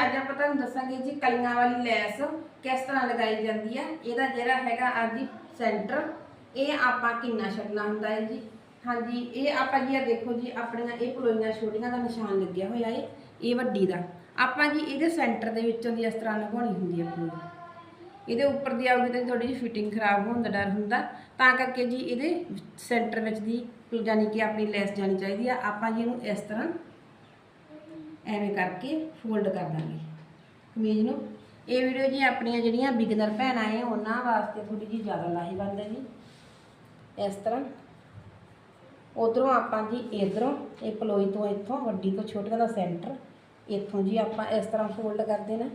ਅੱਜ ਆਪਾਂ ਤੁਹਾਨੂੰ ਦੱਸਾਂਗੇ ਜੀ ਕਲੀਆਂ ਵਾਲੀ ਲੈਸ ਕਿਸ ਤਰ੍ਹਾਂ ਲਗਾਈ ਜਾਂਦੀ ਹੈ ਇਹਦਾ ਜਿਹੜਾ ਹੈਗਾ ਅੱਜ ਸੈਂਟਰ, ਇਹ ਆਪਾਂ ਕਿੰਨਾ ਛੱਡਣਾ ਹੁੰਦਾ ਹੈ ਜੀ? ਹਾਂਜੀ, ਇਹ ਆਪਾਂ ਜੀ ਆ ਦੇਖੋ ਜੀ, ਆਪਣੀਆਂ ਇਹ ਪਲੋਈਆਂ ਛੋਟੀਆਂ ਦਾ ਨਿਸ਼ਾਨ ਲੱਗਿਆ ਹੋਇਆ ਹੈ ਇਹ ਵੱਡੀ ਦਾ। ਆਪਾਂ ਜੀ ਇਹਦੇ ਸੈਂਟਰ ਦੇ ਵਿੱਚੋਂ ਦੀ ਇਸ ਤਰ੍ਹਾਂ ਲਗਾਉਣੀ ਹੁੰਦੀ ਹੈ ਪਲੋਈ ਇਹਦੇ ਉੱਪਰ ਦੀ ਆਉਗੀ ਤਾਂ ਥੋੜੀ ਜਿਹੀ ਫਿਟਿੰਗ ਖਰਾਬ ਹੋਣ ਦਾ ਡਰ ਹੁੰਦਾ। ਤਾਂ ਕਰਕੇ ਜੀ ਇਹਦੇ ਸੈਂਟਰ ਵਿੱਚ ਦੀ ਯਾਨੀ ਕਿ ਆਪਣੀ ਲੈਸ ਜਾਣੀ ਚਾਹੀਦੀ ਆ। ਆਪਾਂ ਜੀ ਇਹਨੂੰ ਇਸ ਤਰ੍ਹਾਂ ਐਵੇਂ ਕਰਕੇ ਫੋਲਡ ਕਰ ਦਾਂਗੇ। ਕਮੀਜ਼ ਨੂੰ। ਇਹ ਵੀਡੀਓ ਜੀ ਆਪਣੀਆਂ ਜਿਹੜੀਆਂ ਬਿਗਨਰ ਭੈਣਾਂ ਹੈ ਉਹਨਾਂ ਵਾਸਤੇ ਥੋੜੀ ਜਿਹੀ ਜ਼ਿਆਦਾ ਲਾਹੇਵੰਦ ਹੈ ਜੀ। ਇਸ ਤਰ੍ਹਾਂ। ਉਧਰੋਂ ਆਪਾਂ ਜੀ ਇਧਰੋਂ, ਇਹ ਪਲੋਈ ਤੋਂ ਇੱਥੋਂ, ਵੱਡੀ ਤੋਂ ਛੋਟੀਆਂ ਦਾ ਸੈਂਟਰ। ਇੱਥੋਂ ਜੀ ਆਪਾਂ ਇਸ ਤਰ੍ਹਾਂ ਫੋਲਡ ਕਰ ਦੇਣਾ।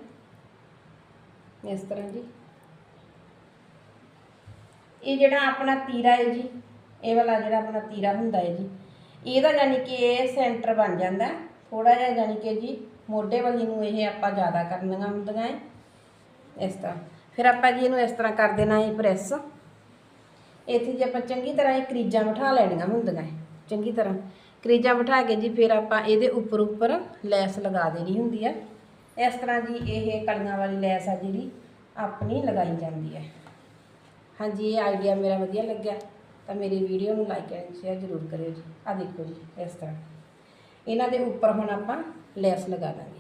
ਇਸ ਤਰ੍ਹਾਂ ਜੀ। ਇਹ ਜਿਹੜਾ ਆਪਣਾ ਤੀਰਾ ਹੈ ਜੀ, ਇਹ ਵਾਲਾ ਜਿਹੜਾ ਆਪਣਾ ਤੀਰਾ ਹੁੰਦਾ ਹੈ ਜੀ, ਇਹਦਾ ਯਾਨੀ ਕਿ ਇਹ ਸੈਂਟਰ ਬਣ ਜਾਂਦਾ। ਥੋੜਾ ਜਿਹਾ ਯਾਨੀ ਕਿ ਜੀ ਮੋਢੇ ਵਾਲੀ ਨੂੰ ਇਹ ਆਪਾਂ ਜ਼ਿਆਦਾ ਕਰਨੀਆਂ ਹੁੰਦੀਆਂ ਹੈ। ਇਸ ਤਰ੍ਹਾਂ। ਫਿਰ ਆਪਾਂ ਜੀ ਇਹਨੂੰ ਇਸ ਤਰ੍ਹਾਂ ਕਰ ਦੇਣਾ ਹੈ ਪ੍ਰੈਸ। ਇੱਥੇ ਜੇ ਆਪਾਂ ਚੰਗੀ ਤਰ੍ਹਾਂ ਇਹ ਕਰੀਜਾਂ ਬਿਠਾ ਲੈਣੀਆਂ ਹੁੰਦੀਆਂ ਹੈ। ਚੰਗੀ ਤਰ੍ਹਾਂ। ਕਰੀਜਾਂ ਬਿਠਾ ਕੇ ਜੀ ਫਿਰ ਆਪਾਂ ਇਹਦੇ ਉੱਪਰ ਉੱਪਰ ਲੈਸ ਲਗਾ ਦੇਣੀ ਹੁੰਦੀ ਹੈ। ਇਸ ਤਰ੍ਹਾਂ ਜੀ ਇਹ ਕਲੀਆਂ ਵਾਲੀ ਲੈਸ ਆ ਜਿਹੜੀ ਆਪਣੀ ਲਗਾਈ ਜਾਂਦੀ ਹੈ। ਹਾਂਜੀ, ਇਹ ਆਈਡੀਆ ਮੇਰਾ ਵਧੀਆ ਲੱਗਿਆ। ਤਾਂ ਮੇਰੀ ਵੀਡੀਓ ਨੂੰ ਲਾਈਕ ਐਂਡ ਸ਼ੇਅਰ ਜ਼ਰੂਰ ਕਰਿਓ ਜੀ। ਆ ਦੇਖੋ ਜੀ, ਇਸ ਤਰ੍ਹਾਂ। ਇਹਨਾਂ ਦੇ ਉੱਪਰ ਹੁਣ ਆਪਾਂ ਲੈਸ ਲਗਾ ਦਾਂਗੇ।